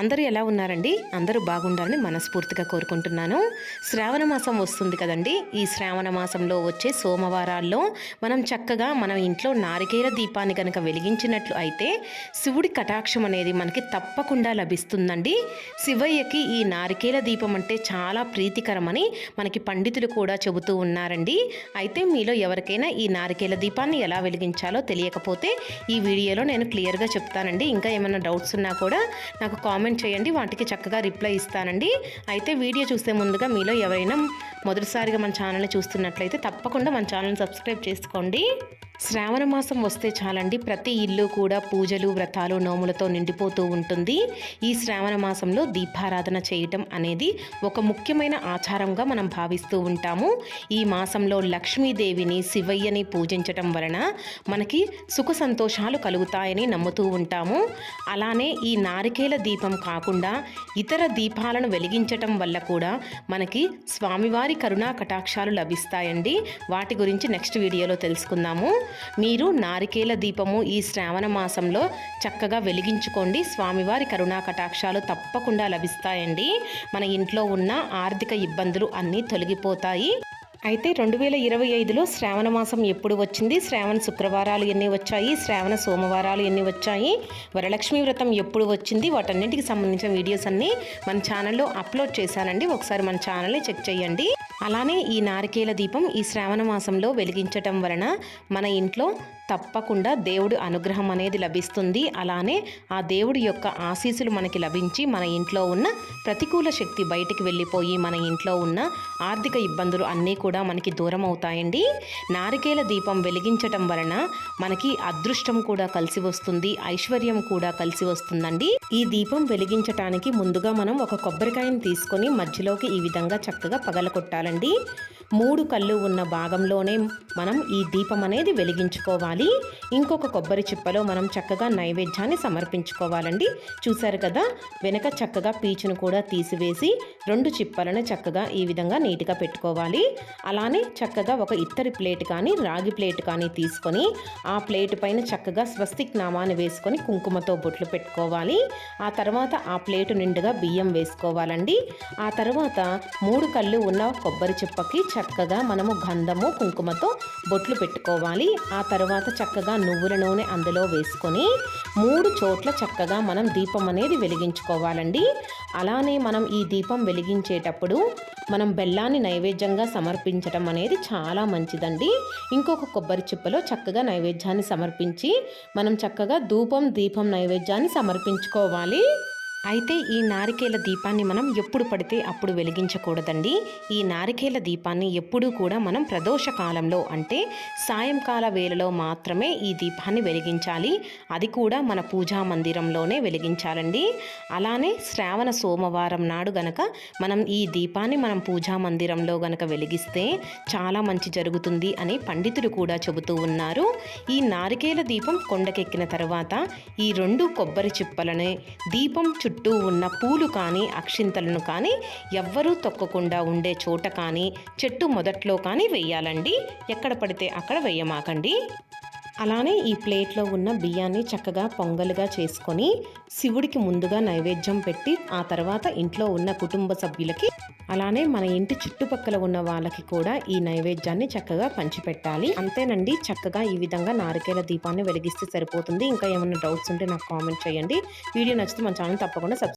అందరూ ఎలా ఉన్నారండి? అందరూ బాగుండాలని మనస్ఫూర్తిగా కోరుకుంటున్నాను. శ్రావణ మాసం వస్తుంది కదండి. ఈ శ్రావణ మాసంలో వచ్చే సోమవారాల్లో మనం చక్కగా మన ఇంట్లో నారికేల దీపాన్ని కనుక వెలిగించినట్లు అయితే శివుడి కటాక్షం అనేది మనకి తప్పకుండా లభిస్తుందండి. శివయ్యకి ఈ నారికేల దీపం అంటే చాలా ప్రీతికరమని మనకి పండితులు కూడా చెబుతూ ఉన్నారండి. అయితే మీలో ఎవరికైనా ఈ నారికేల దీపాన్ని ఎలా వెలిగించాలో తెలియకపోతే ఈ వీడియోలో నేను క్లియర్గా చెప్తానండి. ఇంకా ఏమైనా డౌట్స్ ఉన్నా కూడా నాకు కామెంట్ చేయండి వాటికి చక్కగా రిప్లై ఇస్తానండి. అయితే వీడియో చూసే ముందుగా మీలో ఎవరైనా మొదటిసారిగా మన ఛానల్ని చూస్తున్నట్లయితే తప్పకుండా మన ఛానల్ని సబ్స్క్రైబ్ చేసుకోండి. శ్రావణ మాసం వస్తే చాలండి. ప్రతి ఇల్లు కూడా పూజలు వ్రతాలు నోములతో నిండిపోతూ ఉంటుంది. ఈ శ్రావణ మాసంలో దీపారాధన చేయటం అనేది ఒక ముఖ్యమైన ఆచారంగా మనం భావిస్తూ ఉంటాము. ఈ మాసంలో లక్ష్మీదేవిని శివయ్యని పూజించటం వలన మనకి సుఖ సంతోషాలు కలుగుతాయని నమ్ముతూ ఉంటాము. అలానే ఈ నారికేల దీపం కాకుండా ఇతర దీపాలను వెలిగించటం వల్ల కూడా మనకి స్వామివారి కరుణా కటాక్షాలు లభిస్తాయండి. వాటి గురించి నెక్స్ట్ వీడియోలో తెలుసుకుందాము. మీరు నారికేల దీపము ఈ శ్రావణ మాసంలో చక్కగా వెలిగించుకోండి. స్వామివారి కరుణా కటాక్షాలు తప్పకుండా లభిస్తాయండి. మన ఇంట్లో ఉన్న ఆర్థిక ఇబ్బందులు అన్నీ తొలగిపోతాయి. అయితే రెండు వేల ఇరవై ఐదులో శ్రావణ మాసం ఎప్పుడు వచ్చింది? శ్రావణ శుక్రవారాలు ఎన్ని వచ్చాయి? శ్రావణ సోమవారాలు ఎన్ని వచ్చాయి? వరలక్ష్మి వ్రతం ఎప్పుడు వచ్చింది? వాటన్నిటికి సంబంధించిన వీడియోస్ అన్నీ మన ఛానల్లో అప్లోడ్ చేశానండి. ఒకసారి మన ఛానల్ని చెక్ చేయండి. అలానే ఈ నారికేల దీపం ఈ శ్రావణ మాసంలో వెలిగించటం వలన మన ఇంట్లో తప్పకుండా దేవుడు అనుగ్రహం అనేది లభిస్తుంది. అలానే ఆ దేవుడి యొక్క ఆశీస్సులు మనకి లభించి మన ఇంట్లో ఉన్న ప్రతికూల శక్తి బయటికి వెళ్ళిపోయి మన ఇంట్లో ఉన్న ఆర్థిక ఇబ్బందులు అన్నీ కూడా మనకి దూరం అవుతాయండి. నారికేల దీపం వెలిగించటం వలన మనకి అదృష్టం కూడా కలిసి వస్తుంది. ఐశ్వర్యం కూడా కలిసి వస్తుందండి. ఈ దీపం వెలిగించటానికి ముందుగా మనం ఒక కొబ్బరికాయను తీసుకొని మధ్యలోకి ఈ విధంగా చక్కగా పగలకొట్టాలండి మూడు కళ్ళు ఉన్న భాగంలోనే మనం ఈ దీపం అనేది వెలిగించుకోవాలి. ఇంకొక కొబ్బరి చిప్పలో మనం చక్కగా నైవేద్యాన్ని సమర్పించుకోవాలండి. చూశారు కదా వెనక చక్కగా పీచును కూడా తీసివేసి రెండు చిప్పలను చక్కగా ఈ విధంగా నీట్గా పెట్టుకోవాలి. అలానే చక్కగా ఒక ఇత్తడి ప్లేట్ కానీ రాగి ప్లేట్ కానీ తీసుకొని ఆ ప్లేట్ పైన చక్కగా స్వస్తిక్ నామాన్ని వేసుకొని కుంకుమతో బొట్లు పెట్టుకోవాలి. ఆ తర్వాత ఆ ప్లేటు నిండుగా బియ్యం వేసుకోవాలండి. ఆ తర్వాత మూడు కళ్ళు ఉన్న కొబ్బరి చిప్పకి చక్క చక్కగా మనము గంధము కుంకుమతో బొట్లు పెట్టుకోవాలి. ఆ తర్వాత చక్కగా నువ్వుల నూనె అందులో వేసుకొని మూడు చోట్ల చక్కగా మనం దీపం అనేది వెలిగించుకోవాలండి. అలానే మనం ఈ దీపం వెలిగించేటప్పుడు మనం బెల్లాన్ని నైవేద్యంగా సమర్పించటం అనేది చాలా మంచిదండి. ఇంకొక కొబ్బరి చిప్పలో చక్కగా నైవేద్యాన్ని సమర్పించి మనం చక్కగా ధూపం దీపం నైవేద్యాన్ని సమర్పించుకోవాలి. అయితే ఈ నారికేల దీపాన్ని మనం ఎప్పుడు పడితే అప్పుడు వెలిగించకూడదండి. ఈ నారికేల దీపాన్ని ఎప్పుడూ కూడా మనం ప్రదోష కాలంలో అంటే సాయంకాల వేళలో మాత్రమే ఈ దీపాన్ని వెలిగించాలి. అది కూడా మన పూజా మందిరంలోనే వెలిగించాలండి. అలానే శ్రావణ సోమవారం నాడు గనక మనం ఈ దీపాన్ని మనం పూజా మందిరంలో గనక వెలిగిస్తే చాలా మంచి జరుగుతుంది అని పండితులు కూడా చెబుతూ ఉన్నారు. ఈ నారికేల దీపం కొండకెక్కిన తర్వాత ఈ రెండు కొబ్బరి చిప్పలని దీపం చుట్టూ చుట్టూ ఉన్న పూలు కానీ అక్షింతలను కానీ ఎవ్వరూ తొక్కకుండా ఉండే చోట కానీ చెట్టు మొదట్లో కానీ వేయాలండి. ఎక్కడ పడితే అక్కడ వేయమాకండి. అలానే ఈ ప్లేట్లో ఉన్న బియ్యాన్ని చక్కగా పొంగలుగా చేసుకొని శివుడికి ముందుగా నైవేద్యం పెట్టి ఆ తర్వాత ఇంట్లో ఉన్న కుటుంబ సభ్యులకి అలానే మన ఇంటి చుట్టుపక్కల ఉన్న వాళ్ళకి కూడా ఈ నైవేద్యాన్ని చక్కగా పంచిపెట్టాలి. అంతేనండి చక్కగా ఈ విధంగా నారికేల దీపాన్ని వెలిగిస్తే సరిపోతుంది. ఇంకా ఏమైనా డౌట్స్ ఉంటే నాకు కామెంట్ చేయండి. వీడియో నచ్చితే మన ఛానల్ తప్పకుండా సబ్స్క్రైబ్